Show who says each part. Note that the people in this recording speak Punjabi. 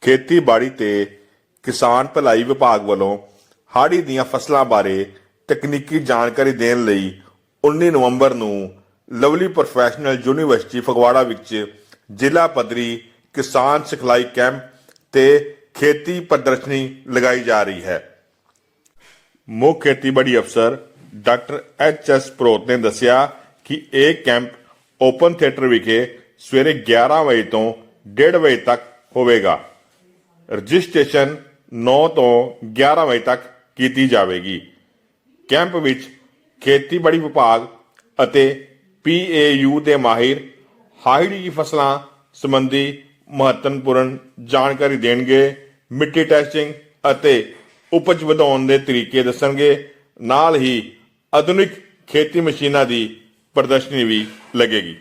Speaker 1: ਖੇਤੀਬਾੜੀ ਤੇ ਕਿਸਾਨ ਭਲਾਈ ਵਿਭਾਗ ਵੱਲੋਂ ਹਾੜੀ ਦੀਆਂ ਫਸਲਾਂ ਬਾਰੇ ਤਕਨੀਕੀ ਜਾਣਕਾਰੀ ਦੇਣ ਲਈ 19 ਨਵੰਬਰ ਨੂੰ ਲਵਲੀ ਪ੍ਰੋਫੈਸ਼ਨਲ ਯੂਨੀਵਰਸਿਟੀ ਫਗਵਾੜਾ ਵਿੱਚ ਜ਼ਿਲ੍ਹਾ ਪੱਧਰੀ ਕਿਸਾਨ ਸਿਖਲਾਈ ਕੈਂਪ ਤੇ ਖੇਤੀ ਪ੍ਰਦਰਸ਼ਨੀ ਲਗਾਈ ਜਾ ਰਹੀ ਹੈ। ਮੁੱਖ ਖੇਤੀਬਾੜੀ ਅਫਸਰ ਡਾਕਟਰ ਐਚ ਐਸ ਪ੍ਰੋਤ ਨੇ ਦੱਸਿਆ ਕਿ ਇਹ ਕੈਂਪ ਓਪਨ ਥੀਏਟਰ ਵਿਖੇ ਸਵੇਰੇ 11 ਵਜੇ ਤੋਂ 1:30 ਵਜੇ ਤੱਕ ਹੋਵੇਗਾ। ਰਜਿਸਟ੍ਰੇਸ਼ਨ 9 ਤੋਂ 11 ਵਜੇ ਤੱਕ ਕੀਤੀ ਜਾਵੇਗੀ। ਕੈਂਪ ਵਿੱਚ ਖੇਤੀਬਾੜੀ ਵਿਭਾਗ ਅਤੇ ਪੀਏਯੂ ਦੇ ਮਾਹਿਰ ਹਾਈੜੀ ਫਸਲਾਂ ਸੰਬੰਧੀ ਮਹੱਤਵਪੂਰਨ ਜਾਣਕਾਰੀ ਦੇਣਗੇ, ਮਿੱਟੀ ਟੈਸਟਿੰਗ ਅਤੇ ਉਪਜ ਵਧਾਉਣ ਦੇ ਤਰੀਕੇ ਦੱਸਣਗੇ। ਨਾਲ ਹੀ ਆਧੁਨਿਕ ਖੇਤੀ ਮਸ਼ੀਨਾਂ ਦੀ ਪ੍ਰਦਰਸ਼ਨੀ ਵੀ ਲੱਗੇਗੀ।